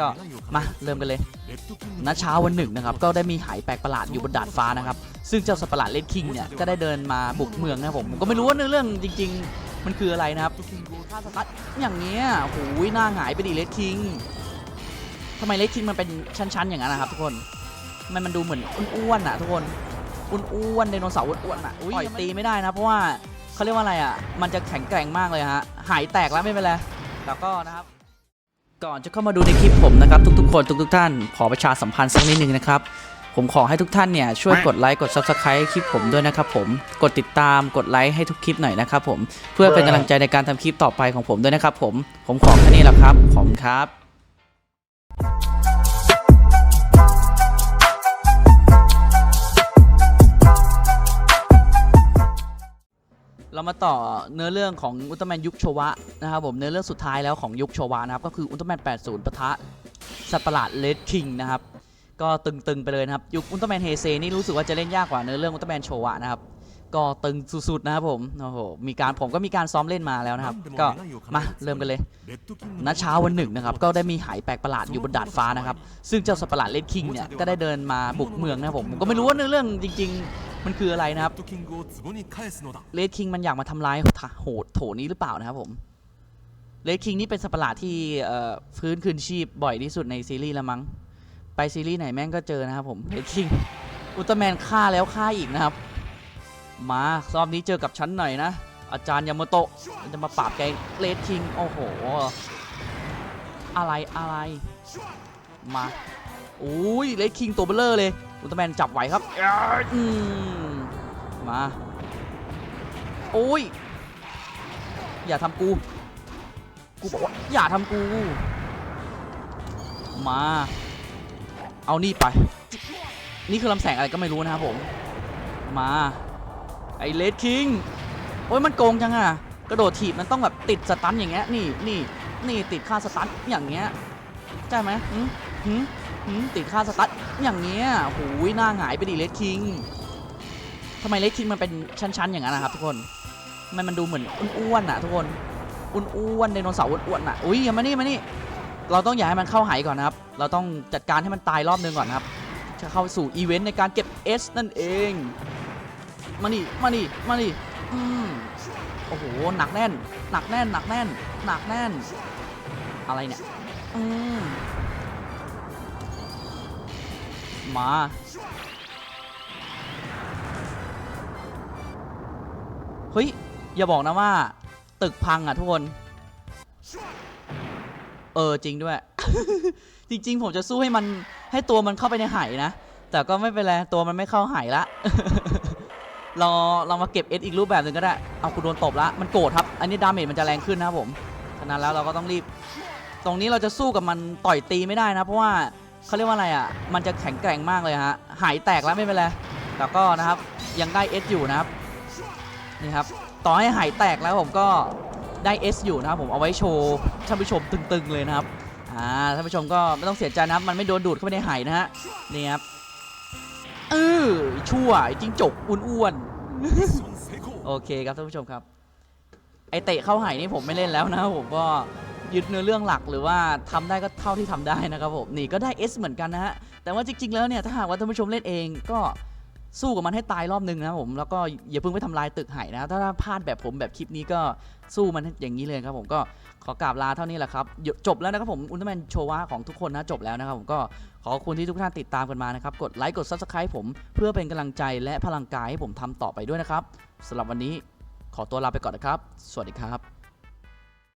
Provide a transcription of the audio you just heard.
ก็มาเริ่มกันเลยณเช้าวันหนึ่งนะครับก็ได้มีหายแปลกประหลาดอยู่บนดาดฟ้านะครับซึ่งเจ้าสัตว์ประหลาดเลดคิงเนี่ยก็ได้เดินมาบุกเมืองนะครับผมผมก็ไม่รู้ว่าเนื้อเรื่องจริง ๆ มันคืออะไรนะครับฆ่าสตัดอย่างเงี้ยโอ้ยหน้าหงายไปดิเลดคิงทำไมเลดคิงมันเป็นชั้นๆอย่างนั้นนะครับทุกคนทำไมมันดูเหมือนอ้วนๆอะทุกคนอ้วนๆไดโนเสาร์อ้วนๆอะอุ้ยต่อยตีไม่ได้นะเพราะว่าเขาเรียกว่าอะไรอะมันจะแข็งแกร่งมากเลยฮะหายแตกแล้วไม่เป็นไรแต่ก็นะครับ ก่อนจะเข้ามาดูในคลิปผมนะครับทุกๆคนทุกๆท่านขอประชาสัมพันธ์สักนิดนึงนะครับ ผมขอให้ทุกท่านเนี่ยช่วยกดไลค์กด Subscribe ให้คลิปผมด้วยนะครับผมกดติดตามกดไลค์ให้ทุกคลิปหน่อยนะครับผมเพื่อเป็นกำลังใจในการทำคลิปต่อไปของผมด้วยนะครับผมผมขอแค่นี้แหละครับขอบคุณครับ ต่อเนื้อเรื่องของอุลตร้าแมนยุคโชวะนะครับผมเนื้อเรื่องสุดท้ายแล้วของยุคโชวะนะครับก็คืออุลตร้าแมน 80ปะทะสัตว์ประหลาดเลดคิงนะครับก็ตึงๆไปเลยนะครับยุคอุลตร้าแมนเฮเซนี่รู้สึกว่าจะเล่นยากกว่าเนื้อเรื่องอุลตร้าแมนโชวะนะครับก็ตึงสุดๆนะครับผมโอ้โหมีการผมก็มีการซ้อมเล่นมาแล้วนะครับ ก็มาเริ่มกันเลยณเช้าวันหนึ่งนะครับก็ได้มีหายแปลกประหลาดอยู่บนดาดฟ้านะครับซึ่งเจ้าสัตว์ประหลาดเลดคิงเนี่ยก็ได้เดินมาบุกเมืองนะครับผมผมก็ไม่รู้ว่าเนื้อเรื่องจริงๆ มันคืออะไรนะครับเลดคิงมันอยากมาทำร้ายโหดโถนี้หรือเปล่านะครับผมเลดคิงนี่เป็นสัตว์ปหลาดที่ฟื้นคืนชีพบ่อยที่สุดในซีรีส์ละมั้งไปซีรีส์ไหนแม่งก็เจอนะครับผมเลดคิงอุลตร้าแมนฆ่าแล้วฆ่าอีกนะครับ มาซอบนี้เจอกับฉันหน่อยนะ อาจารย์ยามาโตะจะมาปราบแกเลดคิงโอ้โห อะไรอะไรมาอุ้ยเลดคิงตัวเบลเลอร์เลย อุลตร้าแมนจับไหวครับอืมมาโอ้ย อย่าทำกู กูบอกว่าอย่าทำกู มา เอานี่ไป นี่คือลำแสงอะไรก็ไม่รู้นะครับผม มา ไอเลดคิง โอ้ยมันโกงจังอะกระโดดถีบมันต้องแบบติดสตันอย่างเงี้ย นี่นี่นี่ติดค่าสตันอย่างเงี้ย ใช่ไหมหืมหืมหืม ติดค่าสตันอย่างเงี้ยหูยหน้าหงายไปดิเลดคิงทำไมเลดคิงมันเป็นชั้นๆอย่างนั้นนะครับทุกคนทำไมมันดูเหมือนอ้วนๆอะทุกคนอ้วนๆไดโนเสาร์อ้วนๆอะอุ้ยอย่ามานี่มานี่เราต้องอย่าให้มันเข้าหายก่อนนะครับ เราต้องจัดการให้มันตายรอบนึงก่อนนะครับ จะเข้าสู่อีเวนต์ในการเก็บ S นั่นเอง มานี่มานี่มานี่อืมโอ้โห หนักแน่น หนักแน่น หนักแน่น หนักแน่น อะไรเนี่ย อืม มาเฮ้ย อย่าบอกนะว่า ตึกพังอะทุกคน เออจริงด้วย จริง ๆ ผมจะสู้ให้มันให้ตัวมันเข้าไปในไหนะ แต่ก็ไม่เป็นไร ตัวมันไม่เข้าไหละเราเรามาเก็บเอสอีกรูปแบบหนึ่งก็ได้ เอาคุณโดนตบละมันโกรธครับ อันนี้ดาเมจมันจะแรงขึ้นนะครับผม ฉะนั้นแล้วเราก็ต้องรีบ ตรงนี้เราจะสู้กับมันต่อยตีไม่ได้นะ เพราะว่า เขาเรียกว่าอะไรอะ มันจะแข็งแกร่งมากเลยฮะ หายแตกแล้วไม่เป็นไร แต่ก็นะครับยังได้เอสอยู่นะครับ นี่ครับ ต่อให้หายแตกแล้วผมก็ได้เอสอยู่นะครับผมเอาไว้โชว์ท่านผู้ชมตึงๆเลยนะครับ อ่าท่านผู้ชมก็ไม่ต้องเสียใจนะครับ มันไม่โดนดูดเข้าไปในหายนะฮะ นี่ครับเออชั่วจริงจบอ้วนๆ โอเคครับท่านผู้ชมครับ ไอเตะเข้าหายนี่ผมไม่เล่นแล้วนะผมก็ ยึดเนื้อเรื่องหลักหรือว่าทำได้ก็เท่าที่ทำได้นะครับผมนี่ก็ได้ S เหมือนกันนะฮะแต่ว่าจริง ๆ แล้วเนี่ยถ้าหากว่าท่านผู้ชมเล่นเองก็สู้กับมันให้ตายรอบนึงนะผมแล้วก็อย่าเพิ่งไปทำลายตึกไหายนะถ้าพลาดแบบผมแบบคลิปนี้ก็สู้มันอย่างนี้เลยครับผมก็ขอกราบลาเท่านี้แหละครับจบแล้วนะครับผมอุลตร้าแมนโชวะของทุกคนนะจบแล้วนะครับผมก็ขอบคุณที่ทุกท่านติดตามกันมานะครับกดไลค์กด Subscribe ผมเพื่อเป็นกำลังใจและพลังกายให้ผมทำต่อไปด้วยนะครับสำหรับวันนี้ขอตัวลาไปก่อนนะครับ สวัสดีครับ